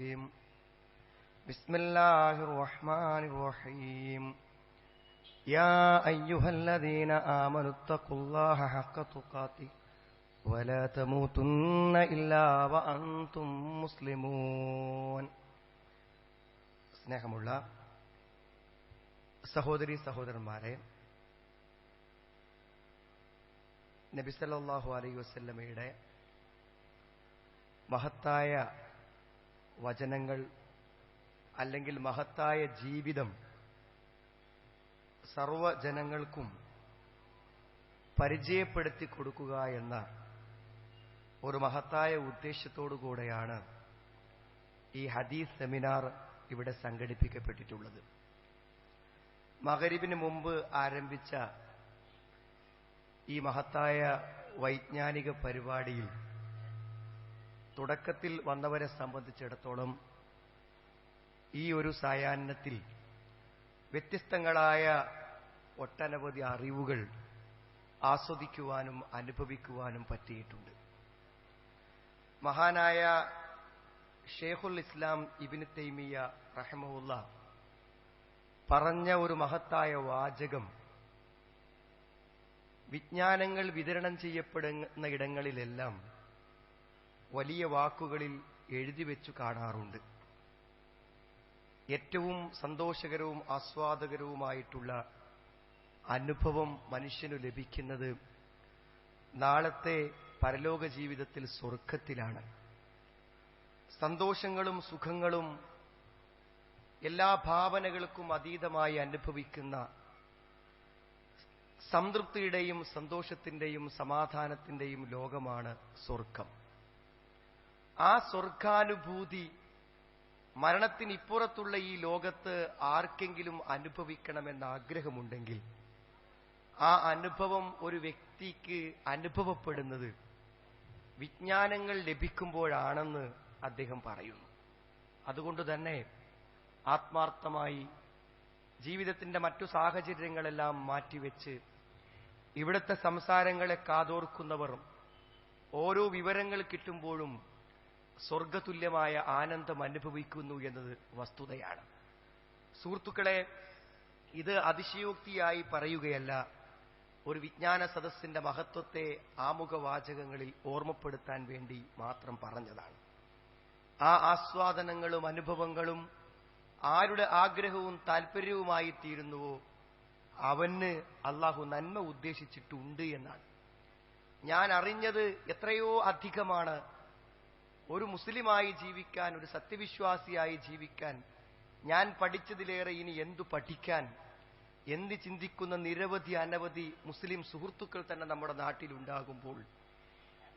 الرجيم بسم الله الرحمن الرحيم يا أيها الذين آمنوا اتقوا الله حق تقاته ولا تموتن إلا وأنتم مسلمون സ്നേഹമുള്ള സഹോദരി സഹോദരന്മാരെ നബി സല്ലല്ലാഹു അലൈഹി വസല്ലമയുടെ മഹത്തായ വചനങ്ങൾ അല്ലെങ്കിൽ മഹത്തായ ജീവിതം സർവജനങ്ങൾക്കും പരിചയപ്പെടുത്തി കൊടുക്കുക എന്ന ഒരു മഹത്തായ ഉദ്ദേശത്തോടു കൂടെയാണ് ഈ ഹദീസ് സെമിനാർ ഇവിടെ സംഘടിപ്പിക്കപ്പെട്ടിട്ടുള്ളത്. മകരിബിന് മുമ്പ് ആരംഭിച്ച ഈ മഹത്തായ വൈജ്ഞാനിക പരിപാടിയിൽ തുടക്കത്തിൽ വന്നവരെ സംബന്ധിച്ചിടത്തോളം ഈ ഒരു സായാഹ്നത്തിൽ വ്യത്യസ്തങ്ങളായ ഒട്ടനവധി അറിവുകൾ ആസ്വദിക്കുവാനും അനുഭവിക്കുവാനും പറ്റിയിട്ടുണ്ട്. മഹാനായ ഷേഖുൽ ഇസ്ലാം ഇബിന് തൈമിയ റഹമുല്ല പറഞ്ഞ ഒരു മഹത്തായ വാചകം വിജ്ഞാനങ്ങൾ വിതരണം ചെയ്യപ്പെടുന്ന ഇടങ്ങളിലെല്ലാം വലിയ വാക്കുകളിൽ എഴുതി വെച്ചു കാണാറുണ്ട്. ഏറ്റവും സന്തോഷകരവും ആസ്വാദകരവുമായിട്ടുള്ള അനുഭവം മനുഷ്യനു ലഭിക്കുന്നത് നാളത്തെ പരലോക ജീവിതത്തിൽ സ്വർഗത്തിലാണ് സന്തോഷങ്ങളും സുഖങ്ങളും എല്ലാ ഭാവനകൾക്കും അതീതമായി അനുഭവിക്കുന്ന സംതൃപ്തിയുടെയും സന്തോഷത്തിന്റെയും സമാധാനത്തിന്റെയും ലോകമാണ് സ്വർഗം ആ സ്വർഗാനുഭൂതി മരണത്തിനിപ്പുറത്തുള്ള ഈ ലോകത്ത് ആർക്കെങ്കിലും അനുഭവിക്കണമെന്ന ആഗ്രഹമുണ്ടെങ്കിൽ ആ അനുഭവം ഒരു വ്യക്തിക്ക് അനുഭവപ്പെടുന്നത് വിജ്ഞാനങ്ങൾ ലഭിക്കുമ്പോഴാണെന്ന് അദ്ദേഹം പറയുന്നു. അതുകൊണ്ട് തന്നെ ആത്മാർത്ഥമായി ജീവിതത്തിന്റെ മറ്റു സാഹചര്യങ്ങളെല്ലാം മാറ്റിവെച്ച് ഇവിടുത്തെ സംസാരങ്ങളെ കാതോർക്കുന്നവർ ഓരോ വിവരങ്ങൾ കിട്ടുമ്പോഴും സ്വർഗതുല്യമായ ആനന്ദം അനുഭവിക്കുന്നു എന്നത് വസ്തുതയാണ്. സുഹൃത്തുക്കളെ ഇത് അതിശയോക്തിയായി പറയുകയല്ല. ഒരു വിജ്ഞാന സദസ്സിന്റെ മഹത്വത്തെ ആമുഖവാചകങ്ങളിൽ ഓർമ്മപ്പെടുത്താൻ വേണ്ടി മാത്രം പറഞ്ഞതാണ്. ആ ആസ്വാദനങ്ങളും അനുഭവങ്ങളും ആരുടെ ആഗ്രഹവും താൽപ്പര്യവുമായി തീരുന്നുവോ അവന് അള്ളാഹു നന്മ ഉദ്ദേശിച്ചിട്ടുണ്ട് എന്നാണ്. ഞാൻ അറിഞ്ഞത് എത്രയോ അധികമാണ്. ഒരു മുസ്ലിമായി ജീവിക്കാൻ ഒരു സത്യവിശ്വാസിയായി ജീവിക്കാൻ ഞാൻ പഠിച്ചതിലേറെ ഇനി എന്തു പഠിക്കാൻ? എന്ത് ചിന്തിക്കുന്ന നിരവധി അനവധി മുസ്ലിം സുഹൃത്തുക്കൾ തന്നെ നമ്മുടെ നാട്ടിലുണ്ടാകുമ്പോൾ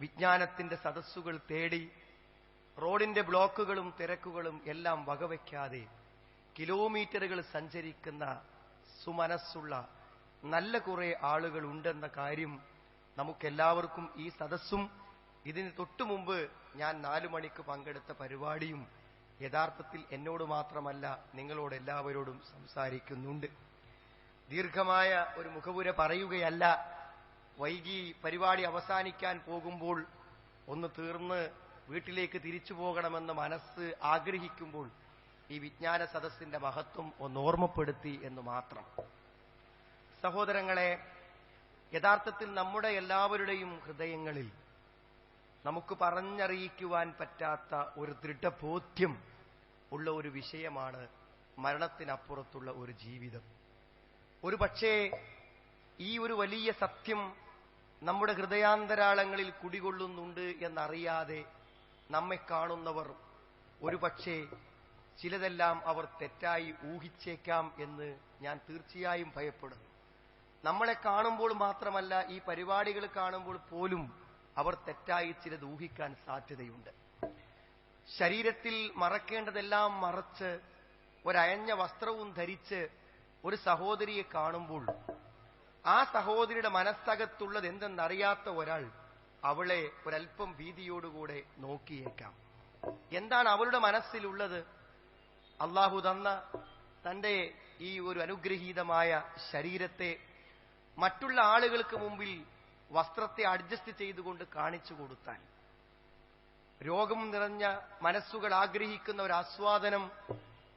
വിജ്ഞാനത്തിന്റെ സദസ്സുകൾ തേടി റോഡിന്റെ ബ്ലോക്കുകളും തിരക്കുകളും എല്ലാം വകവയ്ക്കാതെ കിലോമീറ്ററുകൾ സഞ്ചരിക്കുന്ന സുമനസ്സുള്ള നല്ല കുറെ ആളുകൾ ഉണ്ടെന്ന കാര്യം നമുക്കെല്ലാവർക്കും ഈ സദസ്സും ഇതിന് തൊട്ടു മുമ്പ് ഞാൻ നാലു മണിക്ക് പങ്കെടുത്ത പരിപാടിയും യഥാർത്ഥത്തിൽ എന്നോട് മാത്രമല്ല നിങ്ങളോട് എല്ലാവരോടും സംസാരിക്കുന്നുണ്ട്. ദീർഘമായ ഒരു മുഖപുര പറയുകയല്ല വൈകി പരിപാടി അവസാനിക്കാൻ പോകുമ്പോൾ ഒന്ന് തീർന്ന് വീട്ടിലേക്ക് തിരിച്ചു പോകണമെന്ന് മനസ്സ് ആഗ്രഹിക്കുമ്പോൾ ഈ വിജ്ഞാന സദസ്സിന്റെ മഹത്വം ഒന്ന് ഓർമ്മപ്പെടുത്തി എന്ന് മാത്രം. സഹോദരങ്ങളെ യഥാർത്ഥത്തിൽ നമ്മുടെ എല്ലാവരുടെയും ഹൃദയങ്ങളിൽ നമുക്ക് പറഞ്ഞറിയിക്കുവാൻ പറ്റാത്ത ഒരു ദൃഢബോധ്യം ഉള്ള ഒരു വിഷയമാണ് മരണത്തിനപ്പുറത്തുള്ള ഒരു ജീവിതം. ഒരു പക്ഷേ ഈ ഒരു വലിയ സത്യം നമ്മുടെ ഹൃദയാന്തരാളങ്ങളിൽ കുടികൊള്ളുന്നുണ്ട് എന്നറിയാതെ നമ്മെ കാണുന്നവർ ഒരു പക്ഷേ ചിലതെല്ലാം അവർ തെറ്റായി ഊഹിച്ചേക്കാം എന്ന് ഞാൻ തീർച്ചയായും ഭയപ്പെടുന്നു. നമ്മളെ കാണുമ്പോൾ മാത്രമല്ല ഈ പരിപാടികൾ കാണുമ്പോൾ പോലും അവർ തെറ്റായി ചിലത് ഊഹിക്കാൻ സാധ്യതയുണ്ട്. ശരീരത്തിൽ മറക്കേണ്ടതെല്ലാം മറച്ച് ഒരയഞ്ഞ വസ്ത്രവും ധരിച്ച് ഒരു സഹോദരിയെ കാണുമ്പോൾ ആ സഹോദരിയുടെ മനസ്സകത്തുള്ളത് എന്തെന്നറിയാത്ത ഒരാൾ അവളെ ഒരൽപ്പം ഭീതിയോടുകൂടെ നോക്കിയേക്കാം. എന്താണ് അവളുടെ മനസ്സിലുള്ളത്? അള്ളാഹു തന്ന തന്റെ ഈ ഒരു അനുഗ്രഹീതമായ ശരീരത്തെ മറ്റുള്ള ആളുകൾക്ക് മുമ്പിൽ വസ്ത്രത്തെ അഡ്ജസ്റ്റ് ചെയ്തുകൊണ്ട് കാണിച്ചു കൊടുത്താൽ രോഗം നിറഞ്ഞ മനസ്സുകൾ ആഗ്രഹിക്കുന്ന ഒരു ആസ്വാദനം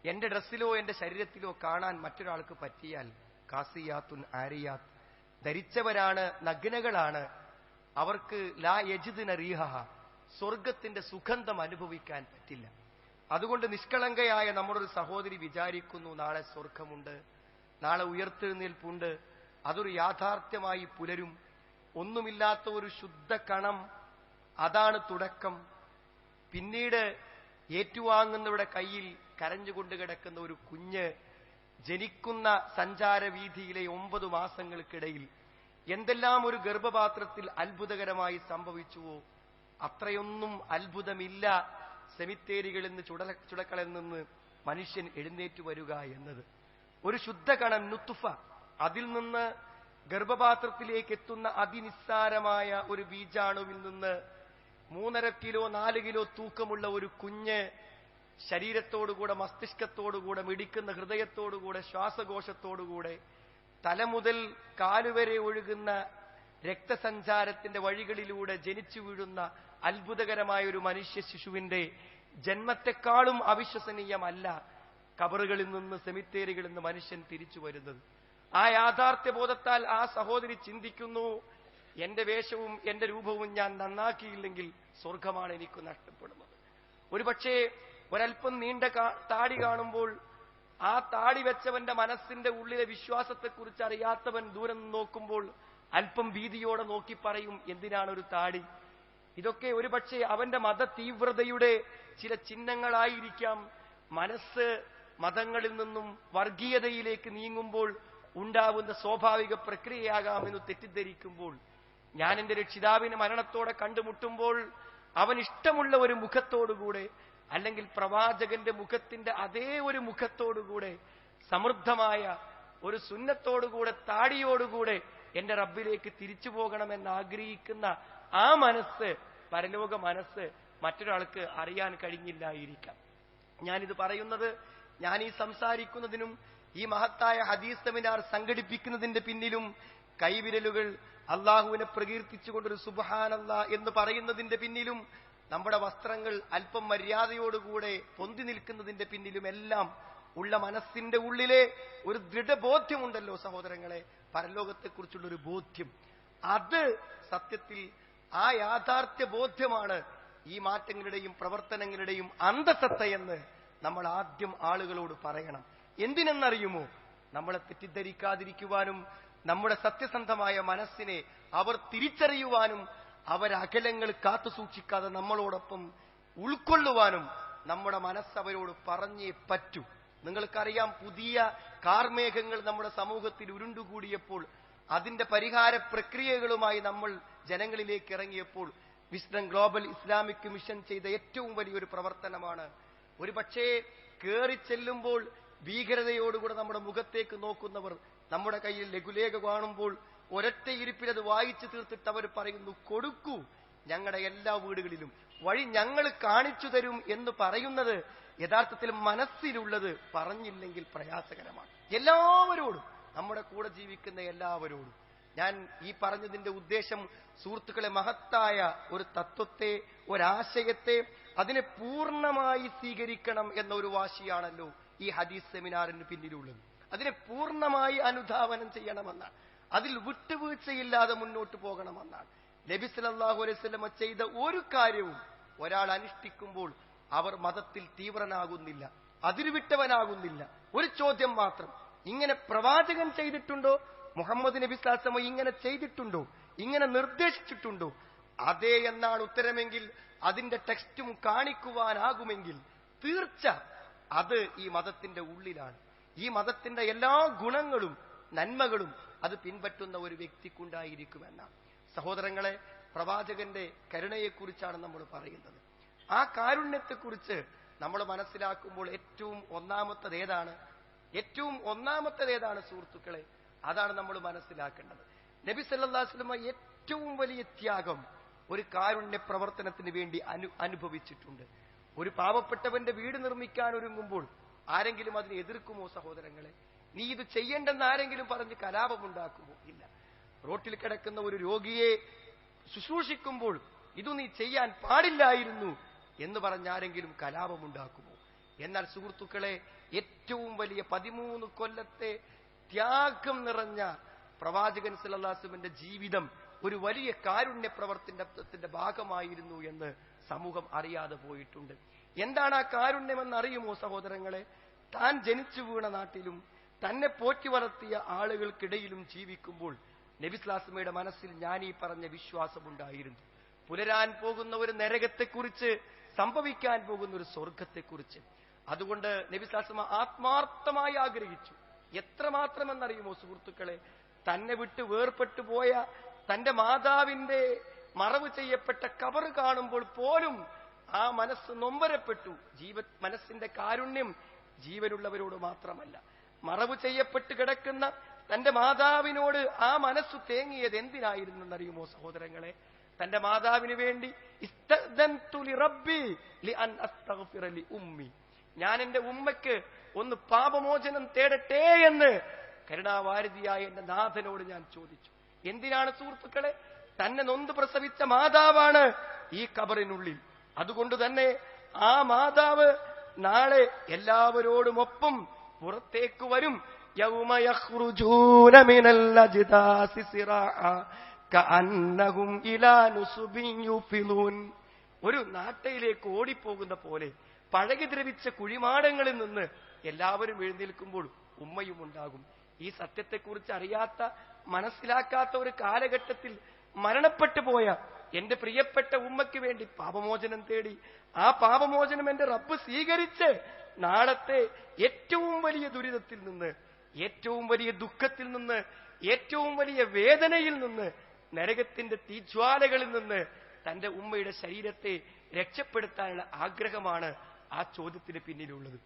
എന്റെ ഡ്രസ്സിലോ എന്റെ ശരീരത്തിലോ കാണാൻ മറ്റൊരാൾക്ക് പറ്റിയാൽ കാസിയാത്തുൻ ആരിയാത്ത് ധരിച്ചവരാണ് നഗ്നകളാണ്. അവർക്ക് ലാ യജിദിന റീഹ സ്വർഗത്തിന്റെ സുഗന്ധം അനുഭവിക്കാൻ പറ്റില്ല. അതുകൊണ്ട് നിഷ്കളങ്കയായ നമ്മുടെ ഒരു സഹോദരി വിചാരിക്കുന്നു നാളെ സ്വർഗമുണ്ട് നാളെ ഉയർത്തെഴുന്നേൽപ്പുണ്ട് അതൊരു യാഥാർത്ഥ്യമായി പുലരും. ഒന്നുമില്ലാത്ത ഒരു ശുദ്ധ കണം. അതാണ് തുടക്കം. പിന്നീട് ഏറ്റുവാങ്ങുന്നവരുടെ കയ്യിൽ കരഞ്ഞുകൊണ്ട് കിടക്കുന്ന ഒരു കുഞ്ഞ് ജനിക്കുന്ന സഞ്ചാരവീതിയിലെ ഒമ്പത് മാസങ്ങൾക്കിടയിൽ എന്തെല്ലാം ഒരു ഗർഭപാത്രത്തിൽ അത്ഭുതകരമായി സംഭവിച്ചുവോ അത്രയൊന്നും അത്ഭുതമില്ല സെമിത്തേരികളിൽ നിന്ന് ചുടല ചുടക്കളിൽ നിന്ന് മനുഷ്യൻ എഴുന്നേറ്റ് വരിക എന്നത്. ഒരു ശുദ്ധ കണം നുത്തുഫ. അതിൽ നിന്ന് ഗർഭപാത്രത്തിലേക്ക് എത്തുന്ന അതിനിസ്സാരമായ ഒരു ബീജാണുവിൽ നിന്ന് മൂന്നര കിലോ നാല് കിലോ തൂക്കമുള്ള ഒരു കുഞ്ഞ് ശരീരത്തോടുകൂടെ മസ്തിഷ്കത്തോടുകൂടെ മിടിക്കുന്ന ഹൃദയത്തോടുകൂടെ ശ്വാസകോശത്തോടുകൂടെ തല മുതൽ കാലുവരെ ഒഴുകുന്ന രക്തസഞ്ചാരത്തിന്റെ വഴികളിലൂടെ ജനിച്ചു വീഴുന്ന അത്ഭുതകരമായ ഒരു മനുഷ്യ ശിശുവിന്റെ ജന്മത്തെക്കാളും അവിശ്വസനീയമല്ല കബറുകളിൽ നിന്ന് സെമിത്തേരികളിൽ നിന്ന് മനുഷ്യൻ തിരിച്ചു വരുന്നത്. ആ യാഥാർത്ഥ്യ ബോധത്താൽ ആ സഹോദരി ചിന്തിക്കുന്നു എന്റെ വേഷവും എന്റെ രൂപവും ഞാൻ നന്നാക്കിയില്ലെങ്കിൽ സ്വർഗമാണ് എനിക്ക് നഷ്ടപ്പെടുന്നത്. ഒരുപക്ഷേ ഒരൽപ്പം നീണ്ട താടി കാണുമ്പോൾ ആ താടി വെച്ചവന്റെ മനസ്സിന്റെ ഉള്ളിലെ വിശ്വാസത്തെക്കുറിച്ച് അറിയാത്തവൻ ദൂരം നോക്കുമ്പോൾ അല്പം ഭീതിയോടെ നോക്കി പറയും എന്തിനാണ് ഒരു താടി? ഇതൊക്കെ ഒരുപക്ഷെ അവന്റെ മത തീവ്രതയുടെ ചില ചിഹ്നങ്ങളായിരിക്കാം. മനസ്സ് മതങ്ങളിൽ നിന്നും വർഗീയതയിലേക്ക് നീങ്ങുമ്പോൾ ഉണ്ടാവുന്ന സ്വാഭാവിക പ്രക്രിയയാകാമെന്ന് തെറ്റിദ്ധരിക്കുമ്പോൾ ഞാൻ എന്റെ രക്ഷിതാവിനെ മരണത്തോടെ കണ്ടുമുട്ടുമ്പോൾ അവൻ ഇഷ്ടമുള്ള ഒരു മുഖത്തോടുകൂടെ അല്ലെങ്കിൽ പ്രവാചകന്റെ മുഖത്തിന്റെ അതേ ഒരു മുഖത്തോടുകൂടെ സമൃദ്ധമായ ഒരു സുന്നത്തോടുകൂടെ താടിയോടുകൂടെ എന്റെ റബ്ബിലേക്ക് തിരിച്ചു പോകണമെന്ന് ആഗ്രഹിക്കുന്ന ആ മനസ്സ് പരലോക മനസ്സ് മറ്റൊരാൾക്ക് അറിയാൻ കഴിഞ്ഞില്ലായിരിക്കാം. ഞാനിത് പറയുന്നത് ഞാൻ ഈ സംസാരിക്കുന്നതിനും ഈ മഹത്തായ ഹദീസ് സെമിനാർ സംഘടിപ്പിക്കുന്നതിന്റെ പിന്നിലും കൈവിരലുകൾ അള്ളാഹുവിനെ പ്രകീർത്തിച്ചുകൊണ്ടൊരു സുബഹാനല്ല എന്ന് പറയുന്നതിന്റെ പിന്നിലും നമ്മുടെ വസ്ത്രങ്ങൾ അല്പം മര്യാദയോടുകൂടെ പൊന്തി നിൽക്കുന്നതിന്റെ പിന്നിലും എല്ലാം ഉള്ള മനസ്സിന്റെ ഉള്ളിലെ ഒരു ദൃഢബോധ്യമുണ്ടല്ലോ സഹോദരങ്ങളെ പരലോകത്തെക്കുറിച്ചുള്ള ഒരു ബോധ്യം. അത് സത്യത്തിൽ ആ യാഥാർത്ഥ്യ ബോധ്യമാണ് ഈ മാറ്റങ്ങളുടെയും പ്രവർത്തനങ്ങളുടെയും അന്തസത്തയെന്ന് നമ്മൾ ആദ്യം ആളുകളോട് പറയണം. എന്തിനെന്നറിയുമോ? നമ്മളെ തെറ്റിദ്ധരിക്കാതിരിക്കുവാനും നമ്മുടെ സത്യസന്ധമായ മനസ്സിനെ അവർ തിരിച്ചറിയുവാനും അവരകലങ്ങൾ കാത്തു സൂക്ഷിക്കാതെ നമ്മളോടൊപ്പം ഉൾക്കൊള്ളുവാനും നമ്മുടെ മനസ്സവരോട് പറഞ്ഞേ പറ്റൂ. നിങ്ങൾക്കറിയാം പുതിയ കാർമേഘങ്ങൾ നമ്മുടെ സമൂഹത്തിൽ ഉരുണ്ടുകൂടിയപ്പോൾ അതിന്റെ പരിഹാര പ്രക്രിയകളുമായി നമ്മൾ ജനങ്ങളിലേക്ക് ഇറങ്ങിയപ്പോൾ വിസ്ഡം ഗ്ലോബൽ ഇസ്ലാമിക് മിഷൻ ചെയ്ത ഏറ്റവും വലിയൊരു പ്രവർത്തനമാണ്. ഒരുപക്ഷേ കയറി ചെല്ലുമ്പോൾ ഭീകരതയോടുകൂടെ നമ്മുടെ മുഖത്തേക്ക് നോക്കുന്നവർ നമ്മുടെ കയ്യിൽ ലഘുലേഖ കാണുമ്പോൾ ഒരൊറ്റ ഇരിപ്പിൽ അത് വായിച്ചു തീർത്തിട്ട് അവർ പറയുന്നു കൊടുക്കൂ. ഞങ്ങളുടെ എല്ലാ വീടുകളിലും വഴി ഞങ്ങൾ കാണിച്ചു തരും എന്ന് പറയുന്നത് യഥാർത്ഥത്തിൽ മനസ്സിലുള്ളത് പറഞ്ഞില്ലെങ്കിൽ പ്രയാസകരമാണ്. എല്ലാവരോടും നമ്മുടെ കൂടെ ജീവിക്കുന്ന എല്ലാവരോടും. ഞാൻ ഈ പറഞ്ഞതിന്റെ ഉദ്ദേശം സുഹൃത്തുക്കളെ മഹത്തായ ഒരു തത്വത്തെ ഒരാശയത്തെ അതിനെ പൂർണമായി സ്വീകരിക്കണം എന്ന ഒരു വാശിയാണല്ലോ ഈ ഹദീസ് സെമിനാറിന് പിന്നിലുള്ളത്. അതിനെ പൂർണമായി അനുധാവനം ചെയ്യണമെന്നാണ്. അതിൽ വിട്ടുവീഴ്ചയില്ലാതെ മുന്നോട്ട് പോകണമെന്നാണ്. നബി സല്ലല്ലാഹു അലൈഹി വസല്ലമ ചെയ്ത ഒരു കാര്യവും ഒരാൾ അനുഷ്ഠിക്കുമ്പോൾ അവർ മതത്തിൽ തീവ്രനാകുന്നില്ല അതിരുവിട്ടവനാകുന്നില്ല. ഒരു ചോദ്യം മാത്രം ഇങ്ങനെ പ്രവാചകൻ ചെയ്തിട്ടുണ്ടോ? മുഹമ്മദ് നബി സാസമ ഇങ്ങനെ ചെയ്തിട്ടുണ്ടോ? ഇങ്ങനെ നിർദ്ദേശിച്ചിട്ടുണ്ടോ? അതെ എന്നാണ് ഉത്തരമെങ്കിൽ അതിന്റെ ടെക്സ്റ്റും കാണിക്കുവാനാകുമെങ്കിൽ തീർച്ച അത് ഈ മതത്തിന്റെ ഉള്ളിലാണ്. ഈ മതത്തിന്റെ എല്ലാ ഗുണങ്ങളും നന്മകളും അത് പിൻപറ്റുന്ന ഒരു വ്യക്തിക്കുണ്ടായിരിക്കുമെന്നാണ്. സഹോദരങ്ങളെ പ്രവാചകന്റെ കരുണയെക്കുറിച്ചാണ് നമ്മൾ പറയുന്നത്. ആ കാരുണ്യത്തെക്കുറിച്ച് നമ്മൾ മനസ്സിലാക്കുമ്പോൾ ഏറ്റവും ഒന്നാമത്തത് ഏതാണ്? ഏറ്റവും ഒന്നാമത്തത് ഏതാണ് സുഹൃത്തുക്കളെ? അതാണ് നമ്മൾ മനസ്സിലാക്കേണ്ടത്. നബി സല്ലാസ്ലമ ഏറ്റവും വലിയ ത്യാഗം ഒരു കാരുണ്യ പ്രവർത്തനത്തിന് വേണ്ടി അനു അനുഭവിച്ചിട്ടുണ്ട്. ഒരു പാവപ്പെട്ടവന്റെ വീട് നിർമ്മിക്കാൻ ഒരുങ്ങുമ്പോൾ ആരെങ്കിലും അതിനെ എതിർക്കുമോ സഹോദരങ്ങളെ? നീ ഇത് ചെയ്യേണ്ടെന്ന് ആരെങ്കിലും പറഞ്ഞ് കലാപമുണ്ടാക്കുമോ? ഇല്ല. റോട്ടിൽ കിടക്കുന്ന ഒരു രോഗിയെ ശുശ്രൂഷിക്കുമ്പോൾ ഇതു നീ ചെയ്യാൻ പാടില്ലായിരുന്നു എന്ന് പറഞ്ഞാരെങ്കിലും കലാപമുണ്ടാക്കുമോ? എന്നാൽ സുഹൃത്തുക്കളെ ഏറ്റവും വലിയ പതിമൂന്ന് കൊല്ലത്തെ ത്യാഗം നിറഞ്ഞ പ്രവാചകൻ സല്ലാസുവിന്റെ ജീവിതം ഒരു വലിയ കാരുണ്യ പ്രവർത്തനത്തിന്റെ ഭാഗമായിരുന്നു എന്ന് സമൂഹം അറിയാതെ പോയിട്ടുണ്ട്. എന്താണ് ആ കാരുണ്യമെന്ന് അറിയുമോ സഹോദരങ്ങളെ? താൻ ജനിച്ചു വീണ നാട്ടിലും തന്നെ പോറ്റി വളർത്തിയ ആളുകൾക്കിടയിലും ജീവിക്കുമ്പോൾ നബിസ്ലാസ്മയുടെ മനസ്സിൽ ഞാൻ ഈ പറഞ്ഞ വിശ്വാസമുണ്ടായിരുന്നു. പുലരാൻ പോകുന്ന ഒരു നരകത്തെക്കുറിച്ച് സംഭവിക്കാൻ പോകുന്ന ഒരു സ്വർഗത്തെക്കുറിച്ച് അതുകൊണ്ട് നബിസ്ലാസ്മ ആത്മാർത്ഥമായി ആഗ്രഹിച്ചു. എത്രമാത്രമെന്നറിയുമോ സുഹൃത്തുക്കളെ? തന്നെ വിട്ട് വേർപെട്ടു പോയ തന്റെ മാതാവിന്റെ മറവ് ചെയ്യപ്പെട്ട കവർ കാണുമ്പോൾ പോലും ആ മനസ്സ് നൊമ്പരപ്പെട്ടു. ജീവ മനസ്സിന്റെ കാരുണ്യം ജീവനുള്ളവരോട് മാത്രമല്ല. മറവ് ചെയ്യപ്പെട്ട് കിടക്കുന്ന തന്റെ മാതാവിനോട് ആ മനസ്സ് തേങ്ങിയത് എന്തിനായിരുന്നെന്നറിയുമോ സഹോദരങ്ങളെ? തന്റെ മാതാവിന് വേണ്ടി ഉമ്മി. ഞാൻ എന്റെ ഉമ്മയ്ക്ക് ഒന്ന് പാപമോചനം തേടട്ടെ എന്ന് കരുണാവാരതിയായ എന്റെ നാഥനോട് ഞാൻ ചോദിച്ചു. എന്തിനാണ് സുഹൃത്തുക്കളെ? തന്നെ നൊന്ത് പ്രസവിച്ച മാതാവാണ് ഈ കബറിനുള്ളിൽ അതുകൊണ്ട് തന്നെ ആ മാതാവ് നാളെ എല്ലാവരോടുമൊപ്പം പുറത്തേക്ക് വരും. ഒരു നാട്ടയിലേക്ക് ഓടിപ്പോകുന്ന പോലെ പഴകി ദ്രവിച്ച കുഴിമാടങ്ങളിൽ നിന്ന് എല്ലാവരും എഴുന്നേൽക്കുമ്പോൾ ഉമ്മയും ഉണ്ടാകും. ഈ സത്യത്തെക്കുറിച്ച് അറിയാത്ത മനസ്സിലാക്കാത്ത ഒരു കാലഘട്ടത്തിൽ മരണപ്പെട്ടു പോയ എന്റെ പ്രിയപ്പെട്ട ഉമ്മയ്ക്ക് വേണ്ടി പാപമോചനം തേടി ആ പാപമോചനം എന്റെ റബ്ബ് സ്വീകരിച്ച് നാളത്തെ ഏറ്റവും വലിയ ദുരിതത്തിൽ നിന്ന് ഏറ്റവും വലിയ ദുഃഖത്തിൽ നിന്ന് ഏറ്റവും വലിയ വേദനയിൽ നിന്ന് നരകത്തിന്റെ തീജ്വാലകളിൽ നിന്ന് തന്റെ ഉമ്മയുടെ ശരീരത്തെ രക്ഷപ്പെടുത്താനുള്ള ആഗ്രഹമാണ് ആ ചോദ്യത്തിന് പിന്നിലുള്ളത്.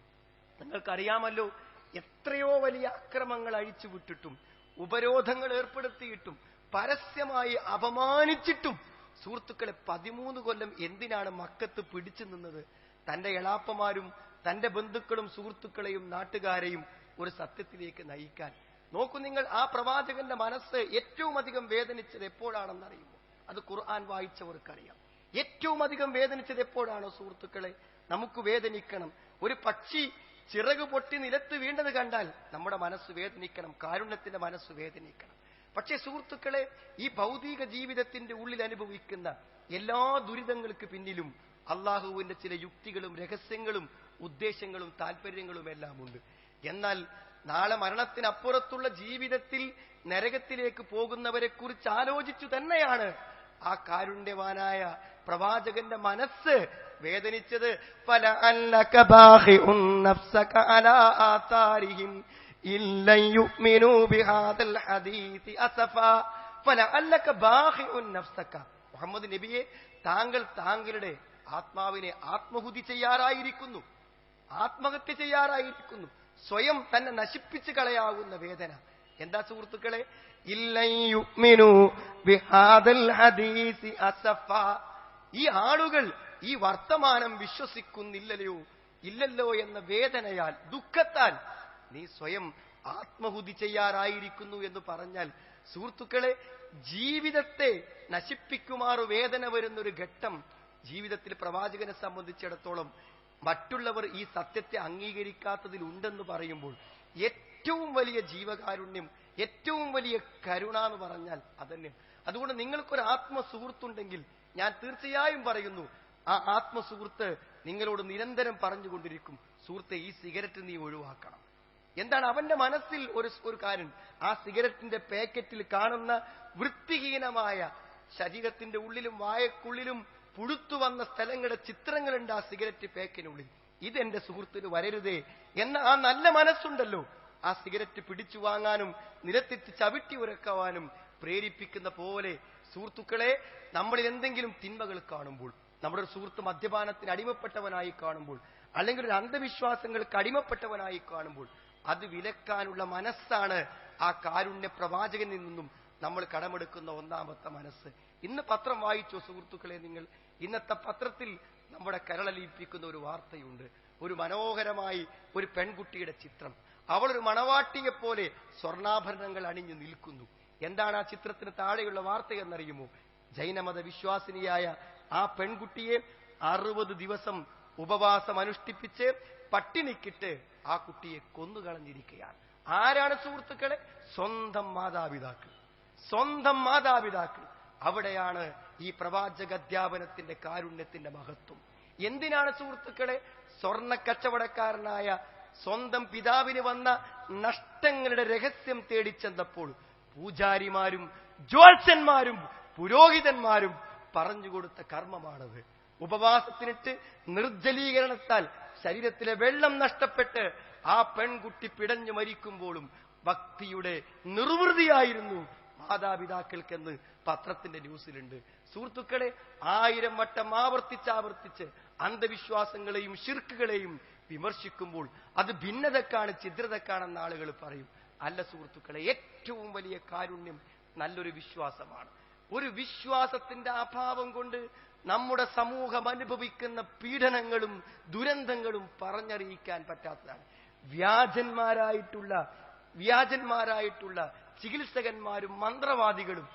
നിങ്ങൾക്കറിയാമല്ലോ എത്രയോ വലിയ അക്രമങ്ങൾ അഴിച്ചുവിട്ടിട്ടും ഉപരോധങ്ങൾ ഏർപ്പെടുത്തിയിട്ടും പരസ്യമായി അപമാനിച്ചിട്ടും സുഹൃത്തുക്കളെ പതിമൂന്ന് കൊല്ലം എന്തിനാണ് മക്കത്ത് പിടിച്ചു നിന്നത്? തന്റെ എളാപ്പമാരും തന്റെ ബന്ധുക്കളും സുഹൃത്തുക്കളെയും നാട്ടുകാരെയും ഒരു സത്യത്തിലേക്ക് നയിക്കാൻ. നോക്കൂ നിങ്ങൾ ആ പ്രവാചകന്റെ മനസ്സ് ഏറ്റവും അധികം വേദനിച്ചത് എപ്പോഴാണെന്ന് അറിയുമോ? അത് ഖുർആൻ വായിച്ചവർക്കറിയാം. ഏറ്റവും അധികം വേദനിച്ചത് എപ്പോഴാണോ സുഹൃത്തുക്കളെ? നമുക്ക് വേദനിക്കണം. ഒരു പക്ഷി ചിറക് പൊട്ടി നിലത്ത് വീണ്ടത് കണ്ടാൽ നമ്മുടെ മനസ്സ് വേദനിക്കണം കാരുണ്യത്തിന്റെ മനസ്സ് വേദനിക്കണം. പക്ഷേ സുഹൃത്തുക്കളെ ഈ ഭൗതിക ജീവിതത്തിന്റെ ഉള്ളിൽ അനുഭവിക്കുന്ന എല്ലാ ദുരിതങ്ങൾക്ക് പിന്നിലും അള്ളാഹുവിന്റെ ചില യുക്തികളും രഹസ്യങ്ങളും ഉദ്ദേശങ്ങളും താല്പര്യങ്ങളും എല്ലാം ഉണ്ട്. എന്നാൽ നാളെ മരണത്തിനപ്പുറത്തുള്ള ജീവിതത്തിൽ നരകത്തിലേക്ക് പോകുന്നവരെക്കുറിച്ച് ആലോചിച്ചു തന്നെയാണ് ആ കാരുണ്യവാനായ പ്രവാചകന്റെ മനസ്സ് വേദനിച്ചത് പല മുഹമ്മദ് നബിയെ താങ്കൾ താങ്കളുടെ ആത്മാവിനെ ആത്മഹുതി ചെയ്യാറായിരിക്കുന്നു. ആത്മഹത്യ ചെയ്യാറായിരിക്കുന്നു. സ്വയം തന്നെ നശിപ്പിച്ചു കളയാവുന്ന വേദന. എന്താ സുഹൃത്തുക്കളെ? ഈ ആളുകൾ ഈ വർത്തമാനം വിശ്വസിക്കുന്നില്ലല്ലോ ഇല്ലല്ലോ എന്ന വേദനയാൽ ദുഃഖത്താൽ നീ സ്വയം ആത്മഹുതി ചെയ്യാറായിരിക്കുന്നു എന്ന് പറഞ്ഞാൽ സുഹൃത്തുക്കളെ ജീവിതത്തെ നശിപ്പിക്കുമാറു വേദന വരുന്നൊരു ഘട്ടം ജീവിതത്തിൽ പ്രവാചകനെ സംബന്ധിച്ചിടത്തോളം മറ്റുള്ളവർ ഈ സത്യത്തെ അംഗീകരിക്കാത്തതിൽ ഉണ്ടെന്ന് പറയുമ്പോൾ ഏറ്റവും വലിയ ജീവകാരുണ്യം ഏറ്റവും വലിയ കരുണ എന്ന് പറഞ്ഞാൽ അതന്നെ. അതുകൊണ്ട് നിങ്ങൾക്കൊരു ആത്മസുഹൃത്തുണ്ടെങ്കിൽ ഞാൻ തീർച്ചയായും പറയുന്നു ആ ആത്മസുഹൃത്ത് നിങ്ങളോട് നിരന്തരം പറഞ്ഞുകൊണ്ടിരിക്കും സുഹൃത്തെ ഈ സിഗരറ്റ് നീ ഒഴിവാക്കണം. എന്താണ് അവന്റെ മനസ്സിൽ ഒരു ഒരു കാര്യം? ആ സിഗരറ്റിന്റെ പാക്കറ്റിൽ കാണുന്ന വൃത്തിഹീനമായ ശരീരത്തിന്റെ ഉള്ളിലും വായക്കുള്ളിലും പുഴുത്തു വന്ന സ്ഥലങ്ങളുടെ ചിത്രങ്ങളുണ്ട് ആ സിഗരറ്റ് പാക്കിനുള്ളിൽ. ഇതെന്റെ സുഹൃത്തിന് വരരുതേ എന്ന ആ നല്ല മനസ്സുണ്ടല്ലോ. ആ സിഗരറ്റ് പിടിച്ചു വാങ്ങാനും നിലത്തിട്ട് ചവിട്ടി ഉരക്കുവാനും പ്രേരിപ്പിക്കുന്ന പോലെ സുഹൃത്തുക്കളെ നമ്മളിൽ എന്തെങ്കിലും തിന്മകൾ കാണുമ്പോൾ നമ്മുടെ ഒരു സുഹൃത്ത് മദ്യപാനത്തിന് അടിമപ്പെട്ടവനായി കാണുമ്പോൾ അല്ലെങ്കിൽ ഒരു അന്ധവിശ്വാസങ്ങൾക്ക് അടിമപ്പെട്ടവനായി കാണുമ്പോൾ അത് വിലക്കാനുള്ള മനസ്സാണ് ആ കാരുണ്യ പ്രവാചകനിൽ നിന്നും നമ്മൾ കടമെടുക്കുന്ന ഒന്നാമത്തെ മനസ്സ്. ഇന്ന് പത്രം വായിച്ചു സുഹൃത്തുക്കളെ നിങ്ങൾ? ഇന്നത്തെ പത്രത്തിൽ നമ്മുടെ കരളലിയിപ്പിക്കുന്ന ഒരു വാർത്തയുണ്ട്. ഒരു മനോഹരമായി ഒരു പെൺകുട്ടിയുടെ ചിത്രം. അവൾ ഒരു മണവാട്ടിയെ പോലെ സ്വർണാഭരണങ്ങൾ അണിഞ്ഞു നിൽക്കുന്നു. എന്താണ് ആ ചിത്രത്തിന് താഴെയുള്ള വാർത്ത എന്നറിയുമോ? ജൈനമത വിശ്വാസിനിയായ ആ പെൺകുട്ടിയെ അറുപത് ദിവസം ഉപവാസം അനുഷ്ഠിപ്പിച്ച് പട്ടിണിക്കിട്ട് ആ കുട്ടിയെ കൊന്നുകളഞ്ഞിരിക്കുകയാണ്. ആരാണ് സുഹൃത്തുക്കളെ? സ്വന്തം മാതാപിതാക്കൾ. സ്വന്തം മാതാപിതാക്കൾ. അവിടെയാണ് ഈ പ്രവാചക അധ്യാപനത്തിന്റെ കാരുണ്യത്തിന്റെ മഹത്വം. എന്തിനാണ് സുഹൃത്തുക്കളെ? സ്വർണ കച്ചവടക്കാരനായ സ്വന്തം പിതാവിന് വന്ന നഷ്ടങ്ങളുടെ രഹസ്യം തേടിച്ചെന്നപ്പോൾ പൂജാരിമാരും ജ്യോത്സ്യന്മാരും പുരോഹിതന്മാരും പറഞ്ഞുകൊടുത്ത കർമ്മമാണത്. ഉപവാസത്തിനിട്ട് നിർജലീകരണത്താൽ ശരീരത്തിലെ വെള്ളം നഷ്ടപ്പെട്ട് ആ പെൺകുട്ടി പിടഞ്ഞു മരിക്കുമ്പോഴും ഭക്തിയുടെ നിർവൃതിയായിരുന്നു മാതാപിതാക്കൾക്കെന്ന് പത്രത്തിന്റെ ന്യൂസിലുണ്ട്. സുഹൃത്തുക്കളെ ആയിരം വട്ടം ആവർത്തിച്ചാവർത്തിച്ച് ആവർത്തിച്ച് അന്ധവിശ്വാസങ്ങളെയും ശിർക്കുകളെയും വിമർശിക്കുമ്പോൾ അത് ഭിന്നതക്കാണ് ചിദ്രതക്കാണെന്ന് ആളുകൾ പറയും. അല്ല സുഹൃത്തുക്കളെ ഏറ്റവും വലിയ കാരുണ്യം നല്ലൊരു വിശ്വാസമാണ്. ഒരു വിശ്വാസത്തിന്റെ അഭാവം കൊണ്ട് നമ്മുടെ സമൂഹം അനുഭവിക്കുന്ന പീഡനങ്ങളും ദുരന്തങ്ങളും പറഞ്ഞറിയിക്കാൻ പറ്റാത്തതാണ്. വ്യാജന്മാരായിട്ടുള്ള വ്യാജന്മാരായിട്ടുള്ള ചികിത്സകന്മാരും മന്ത്രവാദികളും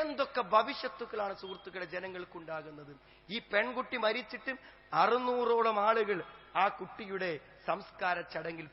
എന്തൊക്കെ ഭവിഷ്യത്തുക്കളാണ് സുഹൃത്തുക്കളെ ജനങ്ങൾക്കുണ്ടാകുന്നത്? ഈ പെൺകുട്ടി മരിച്ചിട്ടും അറുന്നൂറോളം ആളുകൾ ആ കുട്ടിയുടെ സംസ്കാര ചടങ്ങിൽ